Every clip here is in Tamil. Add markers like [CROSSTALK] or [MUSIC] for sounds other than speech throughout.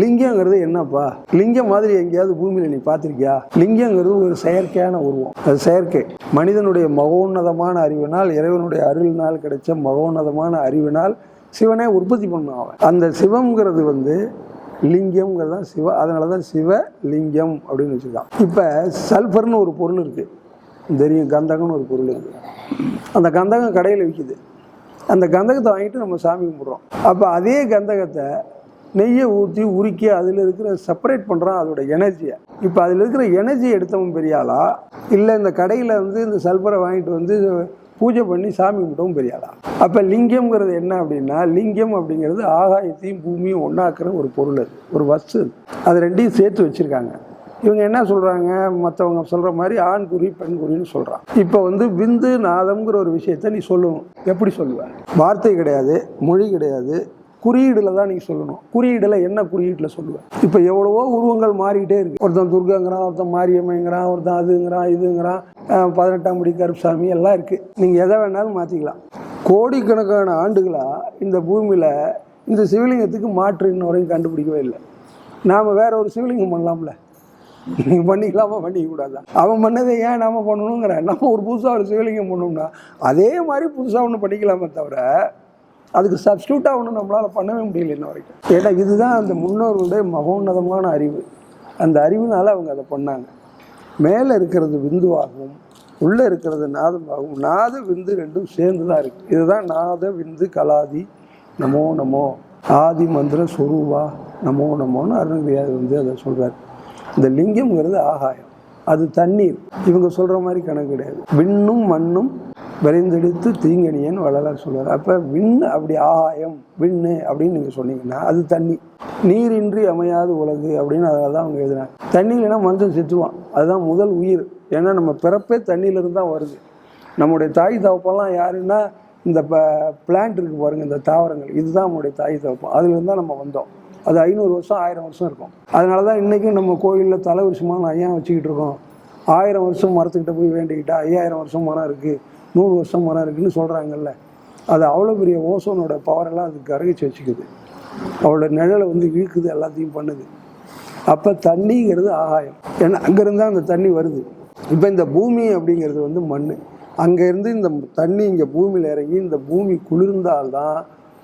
லிங்கங்கிறது என்னப்பா? லிங்கம் மாதிரி எங்கேயாவது பூமியில் நீ பார்த்துருக்கியா? லிங்கங்கிறது ஒரு செயற்கையான உருவம். அது செயற்கை. மனிதனுடைய மகோன்னதமான அறிவினால் இறைவனுடைய அருளினால் கிடைச்ச மகோன்னதமான அறிவினால் சிவனே உற்பத்தி பண்ணுவான் அவன். அந்த சிவம்ங்கிறது வந்து லிங்கம்ங்கிறது தான் சிவ அதனால தான் சிவ லிங்கம் அப்படின்னு வச்சுருக்கான் இப்போ சல்ஃபர்னு ஒரு பொருள் இருக்குது தெரியும் கந்தகம்னு ஒரு பொருள் இருக்குது அந்த கந்தகம் கடையில் விற்கிது அந்த கந்தகத்தை வாங்கிட்டு நம்ம சாமி கும்பிட்றோம். அப்போ அதே கந்தகத்தை நெய்யை ஊற்றி உருக்கி அதில் இருக்கிற செப்பரேட் பண்ணுறான் அதோட எனர்ஜியை இப்போ அதில் இருக்கிற எனர்ஜி எடுத்தவன் பெரியாளா இல்லை இந்த கடையில் வந்து இந்த சல்பரை வாங்கிட்டு வந்து பூஜை பண்ணி சாமி கும்பிட்டவும் பெரியாளா அப்போ லிங்கம்ங்கிறது என்ன அப்படின்னா லிங்கம் அப்படிங்கிறது ஆகாயத்தையும் பூமியும் ஒன்றாக்குற ஒரு பொருள் அது ஒரு வஸ்து. அது. அது ரெண்டையும் சேர்த்து வச்சுருக்காங்க. இவங்க என்ன சொல்கிறாங்க மற்றவங்க சொல்கிற மாதிரி ஆண் குறி பெண் குறின்னு சொல்கிறான் இப்போ வந்து விந்து நாதம்ங்கிற ஒரு விஷயத்த நீ சொல்லணும் எப்படி சொல்லுவ? வார்த்தை கிடையாது மொழி கிடையாது குறியீடில் தான் நீங்கள் சொல்லணும். குறியீடில் என்ன குறியீட்டில் சொல்லுவேன்? இப்போ எவ்வளவோ உருவங்கள் மாறிக்கிட்டே இருக்கு. ஒருத்தன் துர்காங்கிறான் ஒருத்தன் மாரியம்மைங்கிறான் ஒருத்தன் அதுங்கிறான் இதுங்கிறான் பதினெட்டாம் படி கருப்சாமி எல்லாம் இருக்குது நீங்கள் எதை வேணாலும் மாற்றிக்கலாம் கோடிக்கணக்கான ஆண்டுகளாக இந்த பூமியில் இந்த சிவலிங்கத்துக்கு மாற்று இன்ன வரையும் கண்டுபிடிக்கவே இல்லை. நாம் வேற ஒரு சிவலிங்கம் பண்ணலாம்ல. நீங்கள் பண்ணிக்கலாமா? பண்ணிக்க கூடாதா? அவன் பண்ணதை ஏன் நாம பண்ணணுங்கிற? நம்ம ஒரு புதுசாக ஒரு சிவலிங்கம் பண்ணோம்னா அதே மாதிரி புதுசாக ஒன்று பண்ணிக்கலாமே தவிர அதுக்கு சப்ஸ்டியூட்டாக ஒன்றும் நம்மளால் பண்ணவே முடியல இன்ன வரைக்கும். ஏன்னா இதுதான் அந்த முன்னோர்களுடைய மகோன்னதமான அறிவு. அந்த அறிவுனால அவங்க அதை பண்ணாங்க. மேலே இருக்கிறது விந்துவாகவும் உள்ளே இருக்கிறது நாதமாகவும் நாத விந்து ரெண்டும் சேர்ந்து தான் இருக்குது இதுதான் நாத விந்து கலாதி நமோ நமோ. ஆதி மந்திர சொருவா நமோ நமோன்னு அருணகிரியார் வந்து அதை சொல்கிறார் இந்த லிங்கம்ங்கிறது ஆகாயம். அது தண்ணீர். இவங்க சொல்கிற மாதிரி கணக்கு கிடையாது. விண்ணும் மண்ணும் விரைந்தெடுத்து தீங்கணியன் வள்ளலார் சொல்வார் அப்போ விண் அப்படி ஆகாயம் விண்ணு அப்படின்னு நீங்கள் சொன்னீங்கன்னா அது தண்ணி. நீரின்றி அமையாது உலகு அப்படின்னு அதனால தான் அவங்க எழுதுனாங்க. தண்ணி இல்லைன்னா மனுஷன் செத்துவான் அதுதான் முதல் உயிர். ஏன்னா நம்ம பிறப்பே தண்ணியிலிருந்து தான் வருது. நம்முடைய தாய் தவப்பெல்லாம் யாருன்னா இந்த ப பிளான்ட் இருக்குது பாருங்கள் இந்த தாவரங்கள். இதுதான் நம்முடைய தாய் தவப்பம் அதுலேருந்து தான் நம்ம வந்தோம். அது ஐநூறு வருஷம் ஆயிரம் வருஷம் இருக்கும். அதனால தான் இன்றைக்கும் நம்ம கோயிலில் தலை வருஷமாக ஐயா வச்சுக்கிட்டு இருக்கோம். ஆயிரம் வருஷம் மரத்துக்கிட்ட போய் வேண்டிக்கிட்டா ஐயாயிரம் வருஷம் மரம் இருக்குது நூறு வருஷம் மரம் இருக்குன்னு சொல்கிறாங்கல்ல அது அவ்வளோ பெரிய ஓசோனோட பவரெல்லாம் அது கரகிச்சு வச்சுக்குது. அவளோட நிழலை வந்து இழுக்குது எல்லாத்தையும் பண்ணுது. அப்போ தண்ணிங்கிறது ஆகாயம். ஏன்னா அங்கேருந்து தான் அந்த தண்ணி வருது. இப்போ இந்த பூமி அப்படிங்கிறது வந்து மண் அங்கேருந்து இந்த தண்ணி இங்கே பூமியில் இறங்கி இந்த பூமி குளிர்ந்தால்தான்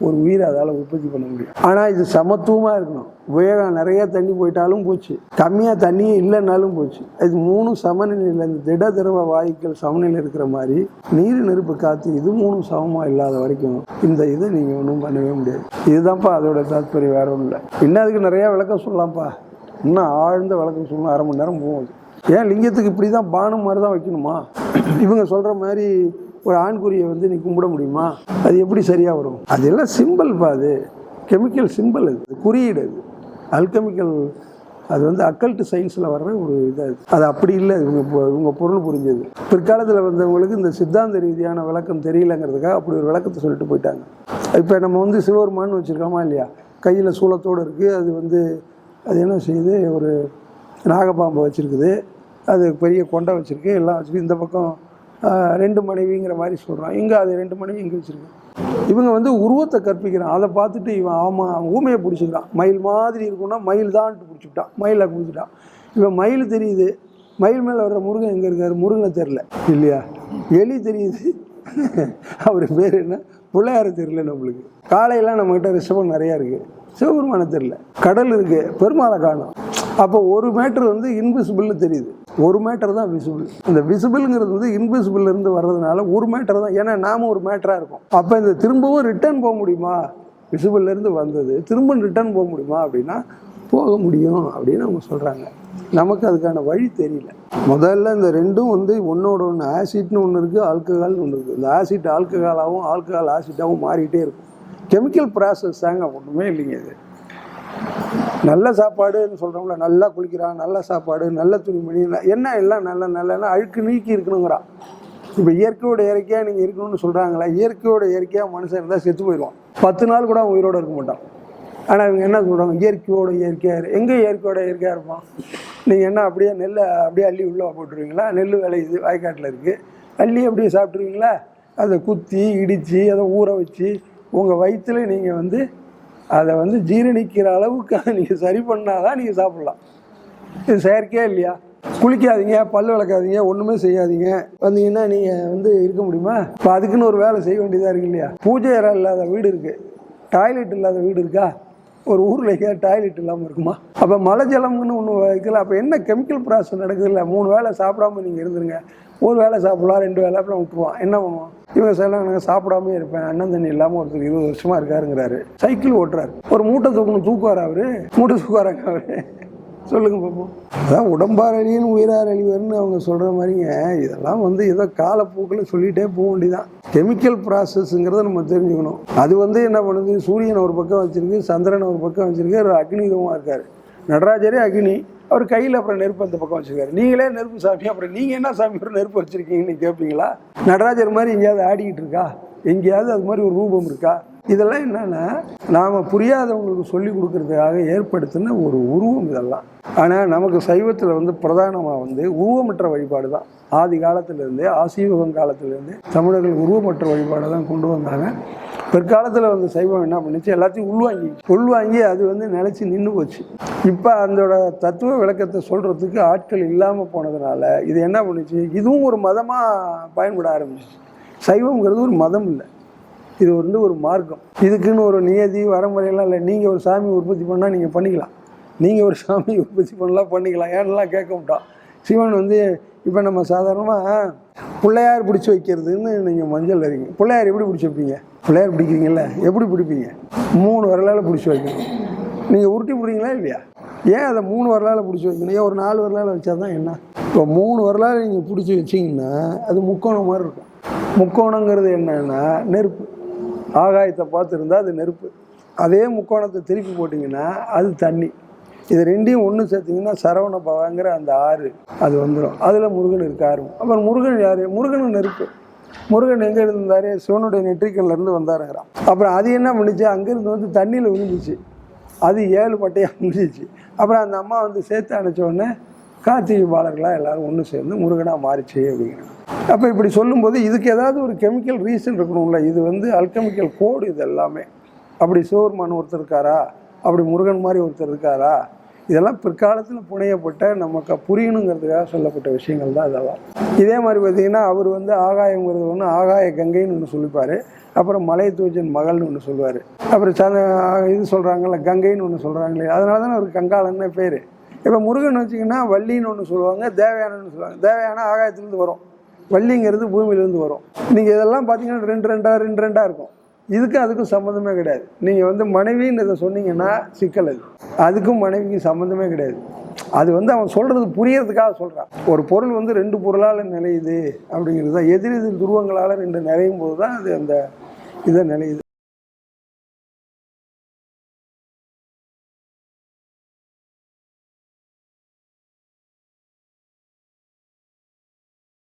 ஒரு உயிரை அதால் உற்பத்தி பண்ண முடியும். ஆனால் இது சமத்துவமாக இருக்கணும். வேகம் நிறைய தண்ணி போயிட்டாலும் போச்சு. கம்மியாக தண்ணியே இல்லைன்னாலும் போச்சு. இது மூணும் சமநிலையில் இந்த திட திரவ வாயுக்கள் சமநிலை இருக்கிற மாதிரி நீர் நெருப்பு காற்று இது மூணும் சமமாக இல்லாத வரைக்கும் இந்த இதை நீங்கள் ஒன்றும் பண்ணவே முடியாது. இதுதான்ப்பா அதோட தாத்பரியம் வேற ஒன்றும் இல்லை. இன்னும் அதுக்கு நிறையா விளக்கம் சொல்லலாம்ப்பா. இன்னும் ஆழ்ந்த விளக்கம் சொல்லணும். அரை மணி நேரம் போகும். ஏன் லிங்கத்துக்கு இப்படி தான் பானம் மாதிரி தான் வைக்கணுமா? இவங்க சொல்கிற மாதிரி ஒரு ஆண்குறியை வந்து நீ கும்பிட முடியுமா? அது எப்படி சரியாக வரும்? அதெல்லாம் சிம்பிள் பா அது. கெமிக்கல் சிம்பிள் அது. குறியீடு அது. அல்கெமிக்கல் அது வந்து அக்கல்ட்டு சயின்ஸில் வர்ற ஒரு இதாக அது. அது அப்படி இல்லை. இவங்க பொ- இவங்க பொருள் புரிஞ்சது. பிற்காலத்தில் வந்தவங்களுக்கு இந்த சித்தாந்த ரீதியான விளக்கம் தெரியலங்கிறதுக்காக அப்படி ஒரு விளக்கத்தை சொல்லிட்டு போயிட்டாங்க. இப்போ நம்ம வந்து சிவருமான்னு வச்சுருக்கோமா இல்லையா? கையில் சூலத்தோடு இருக்குது அது வந்து அது என்ன செய்யுது? ஒரு நாகப்பாம்பை வச்சுருக்குது. அது பெரிய கொண்டை வச்சுருக்கு. எல்லாம் வச்சுருக்கு. இந்த பக்கம் ரெண்டு மனைவிங்கிற மாதிரி சொல்கிறான் இங்கே அது ரெண்டு மனைவி இங்கே வச்சுருக்கேன் இவங்க வந்து உருவத்தை கற்பிக்கிறான். அதை பார்த்துட்டு இவன் ஆமாம் ஊமையை பிடிச்சிக்கிறான். மயில் மாதிரி இருக்கும்னா மயில் தான்ட்டு பிடிச்சிக்கிட்டான். மயிலை பிடிச்சிட்டான் இவன் மயில் தெரியுது. மயில் மேலே வர்ற முருகன் எங்கே இருக்காரு? முருகனை தெரில இல்லையா? எலி தெரியுது. அவர் பேர் என்ன? பிள்ளையார தெரியல நம்மளுக்கு காலையெல்லாம் நம்மக்கிட்ட ரிஷபம் நிறையா இருக்குது சிவபெருமானை தெரியல. கடல் இருக்குது பெருமாளை காணும். அப்போ ஒரு மேட்ரு வந்து இன்விசிபிள்னு தெரியுது. ஒரு மேட்டர் தான் விசிபிள் இந்த விசிபிள்ங்கிறது வந்து இன்விசிபிள் இருந்து வர்றதுனால ஒரு மேட்டர் தான். ஏன்னா நாம ஒரு மேட்டராக இருக்கும். அப்போ இந்த திரும்பவும் ரிட்டர்ன் போக முடியுமா? visible இருந்து வந்தது. திரும்ப ரிட்டர்ன் போக முடியுமா அப்படின்னா போக முடியும் அப்படின்னு அவங்க சொல்கிறாங்க நமக்கு அதுக்கான வழி தெரியல. முதல்ல இந்த ரெண்டும் வந்து ஒன்றோட ஒன்று ஆசிட்னு ஒன்று இருக்குது ஆல்கஹால்னு ஒன்று இருக்குது இந்த ஆசிட் ஆல்கஹாலாகவும் ஆல்கஹால் ஆசிட்டாகவும் மாறிக்கிட்டே இருக்கும். கெமிக்கல் ப்ராசஸ் தாங்க ஒன்றுமே இல்லைங்க இது. நல்ல சாப்பாடுன்னு சொல்கிறோம்ல நல்லா குளிக்கிறான் நல்ல சாப்பாடு நல்ல துணிமணி என்ன எல்லாம் நல்ல நல்ல அழுக்கு நீக்கி இருக்கணுங்கிறான் இப்போ இயற்கையோட இயற்கையாக நீங்கள் இருக்கணும்னு சொல்கிறாங்களா இயற்கையோட இயற்கையாக மனுஷன் இருந்தால் செத்து போயிடுவான். பத்து நாள் கூட அவன் உயிரோட இருக்க மாட்டான். ஆனால் இவங்க என்ன சொல்கிறாங்க இயற்கையோட இயற்கையாக எங்கே இயற்கையோட இயற்கையாக இருப்பான்? நீங்கள் என்ன அப்படியே நெல்லை அப்படியே அள்ளி உள்ளே போட்டுருவீங்களா? நெல் விளையுது வயக்காட்டில் இருக்குது அள்ளி அப்படியே சாப்பிட்ருவீங்களா அதை குத்தி இடித்து அதை ஊற வச்சு உங்கள் வயிற்றில் நீங்கள் வந்து அதை வந்து ஜீரணிக்கிற அளவுக்கு நீங்கள் சரி பண்ணாதான் நீங்கள் சாப்பிட்லாம். இது செயற்கையாக இல்லையா? குளிக்காதீங்க பல் விளக்காதீங்க ஒன்றுமே செய்யாதீங்க. வந்தீங்கன்னா நீங்கள் வந்து இருக்க முடியுமா? இப்போ அதுக்குன்னு ஒரு வேலை செய்ய வேண்டியதாக இருக்கு இல்லையா? பூஜை அறை இல்லாத வீடு இருக்குது டாய்லெட் இல்லாத வீடு இருக்கா? ஒரு ஊரில் எங்கேயாவது டாய்லெட் இல்லாமல் இருக்குமா? அப்போ மலை ஜலம்னு ஒன்று வைக்கல. அப்போ என்ன கெமிக்கல் ப்ராசஸ் நடக்குது இல்லை மூணு வேளை சாப்பிடாம நீங்கள் இருந்துருங்க. ஒரு வேளை சாப்பிடலாம் ரெண்டு வேலை அப்புறம் விட்டுருவான். என்ன பண்ணுவான்? இவங்க சொல்லலாம் நாங்கள் சாப்பிடாமே இருப்பேன். அண்ணன் தண்ணி இல்லாமல் ஒருத்தர் இருபது வருஷமா இருக்காருங்கிறாரு. சைக்கிள் ஓட்டுறாரு. ஒரு மூட்டை தூக்கணும் தூக்குவார் அவர். மூட்டை தூக்குவாராங்க அவர். சொல்லுங்க பார்ப்போம் அதான் உடம்பார் அழியன் உயிரார் அழிவர்னு அவங்க சொல்கிற மாதிரிங்க. இதெல்லாம் வந்து ஏதோ காலப்போக்கில் சொல்லிகிட்டே போக வேண்டியதான் கெமிக்கல் ப்ராசஸ்ங்கிறத நம்ம தெரிஞ்சுக்கணும். அது வந்து என்ன பண்ணுது? சூரியன் ஒரு பக்கம் வச்சுருக்கு சந்திரன் ஒரு பக்கம் வச்சுருக்கு அக்னிகமாக இருக்கார். நடராஜரே அக்னி அவர் கையில் அப்புறம் நெருப்பு அந்த பக்கம் வச்சிருக்காரு. நீங்களே நெருப்பு சாமி அப்புறம் நீங்கள் என்ன சாமி ஒரு நெருப்பு வச்சுருக்கீங்கன்னு கேட்பீங்களா நடராஜர் மாதிரி எங்கேயாவது ஆடிக்கிட்டு இருக்கா? எங்கேயாவது அது மாதிரி ஒரு ரூபம் இருக்கா? இதெல்லாம் என்னன்னா நாம் புரியாதவங்களுக்கு சொல்லி கொடுக்கறதுக்காக ஏற்படுத்தின ஒரு உருவம் இதெல்லாம். ஆனால் நமக்கு சைவத்தில் வந்து பிரதானமாக வந்து உருவமற்ற வழிபாடு தான். ஆதி காலத்திலேருந்தே ஆசீவகம் காலத்திலேருந்தே தமிழர்கள் உருவமற்ற வழிபாடை தான் கொண்டு வந்தாங்க. பிற்காலத்தில் வந்து சைவம் என்ன பண்ணுச்சு? எல்லாத்தையும் உள்வாங்கி உள்வாங்கி அது வந்து நிலச்சி நின்று போச்சு. இப்போ அதோட தத்துவ விளக்கத்தை சொல்கிறதுக்கு ஆட்கள் இல்லாமல் போனதுனால இது என்ன பண்ணுச்சு? இதுவும் ஒரு மதமாக பயன்பட ஆரம்பிச்சிச்சு. சைவம்ங்கிறது ஒரு மதம் இல்லை. இது வந்து ஒரு மார்க்கம். இதுக்குன்னு ஒரு நியதி வரமுறையெல்லாம் இல்லை. நீங்கள் ஒரு சாமி உற்பத்தி பண்ணால் நீங்கள் பண்ணிக்கலாம். நீங்கள் ஒரு சாமி [LAUGHS] உற்பத்தி பண்ணலாம் பண்ணிக்கலாம். ஏன்னெல்லாம் கேட்க மாட்டோம். சிவன் வந்து இப்போ நம்ம சாதாரணமாக பிள்ளையார் பிடிச்சி வைக்கிறதுன்னு நீங்கள் மஞ்சள் வரீங்க பிள்ளையார் எப்படி பிடிச்சி வைப்பீங்க? பிள்ளையார் பிடிக்கிறீங்கல்ல? எப்படி பிடிப்பீங்க? மூணு வரலால் பிடிச்சி வைக்கணும். நீங்கள் உருட்டி பிடிங்களா இல்லையா? ஏன் அதை மூணு வரலால் பிடிச்சி வைக்கணும்? ஏன் ஒரு நாலு வரலால் வச்சா தான் என்ன? இப்போ மூணு வரலால் நீங்கள் பிடிச்சி வச்சிங்கன்னா அது முக்கோணம் மாதிரி இருக்கும். முக்கோணங்கிறது என்னன்னா நெருப்பு. ஆகாயத்தை பார்த்துருந்தா அது நெருப்பு. அதே முக்கோணத்தை திருப்பி போட்டிங்கன்னா அது தண்ணி. இது ரெண்டையும் ஒன்று சேர்த்திங்கன்னா சரவண பவாங்கிற அந்த ஆறு அது வந்துடும் அதில் முருகன் இருக்காரு. அப்புறம் முருகன் யார்? முருகன் நெருப்பு. முருகன் எங்கே இருந்தார்? சிவனுடைய நெற்றிக்கல்லேருந்து வந்தாருங்கிறான். அப்புறம் அது என்ன பண்ணிச்சு? அங்கேருந்து வந்து தண்ணியில் விழுந்துச்சு. அது ஏழு பட்டையாக முடிஞ்சிச்சு அப்புறம் அந்த அம்மா வந்து சேர்த்து அணைச்ச உடனே கார்த்திகை பாலர்களாக எல்லோரும் ஒன்று சேர்ந்து முருகனாக மாறிச்சு அப்படிங்கிறாங்க. அப்போ இப்படி சொல்லும்போது இதுக்கு ஏதாவது ஒரு கெமிக்கல் ரீசன் இருக்கணும்ல. இது வந்து அல்கெமிக்கல் கோடு இது எல்லாமே. அப்படி சிவபெருமான் ஒருத்தர் இருக்காரா? அப்படி முருகன் மாதிரி ஒருத்தர் இருக்காரா? இதெல்லாம் பிற்காலத்தில் புனையப்பட்ட நமக்கு புரியணுங்கிறதுக்காக சொல்லப்பட்ட விஷயங்கள் தான் இதெல்லாம். இதே மாதிரி பார்த்தீங்கன்னா அவர் வந்து ஆகாயங்கிறது ஒன்று ஆகாய கங்கைன்னு ஒன்று சொல்லிப்பார். அப்புறம் மலை தூஜன் மகள்னு ஒன்று சொல்லுவார். அப்புறம் ச இது சொல்கிறாங்கல்ல கங்கைன்னு ஒன்று சொல்கிறாங்களே அதனால தானே அவருக்கு கங்காளன்னு பேர். இப்போ முருகன் வச்சிங்கன்னா வள்ளின்னு ஒன்று சொல்லுவாங்க தேவயானன்னு சொல்லுவாங்க. தேவையான ஆகாயத்துலேருந்து வரும். வள்ளிங்கிறது பூமியிலேருந்து வரும். நீங்கள் இதெல்லாம் பார்த்தீங்கன்னா ரெண்டு ரெண்டாக ரெண்டு ரெண்டாக இருக்கும். இதுக்கும் அதுக்கும் சம்மந்தமே கிடையாது. நீங்கள் வந்து மனைவின்னு இதை சொன்னீங்கன்னா சிக்கல் அது. அதுக்கும் மனைவிக்கும் சம்மந்தமே கிடையாது. அது வந்து அவன் சொல்கிறது புரியறதுக்காக சொல்கிறான் ஒரு பொருள் வந்து ரெண்டு பொருளால் நிலையுது அப்படிங்கிறது தான். எதிர் எதிர் துருவங்களால் ரெண்டு நிறையும் போது தான் அது அந்த இதை நிலையுது.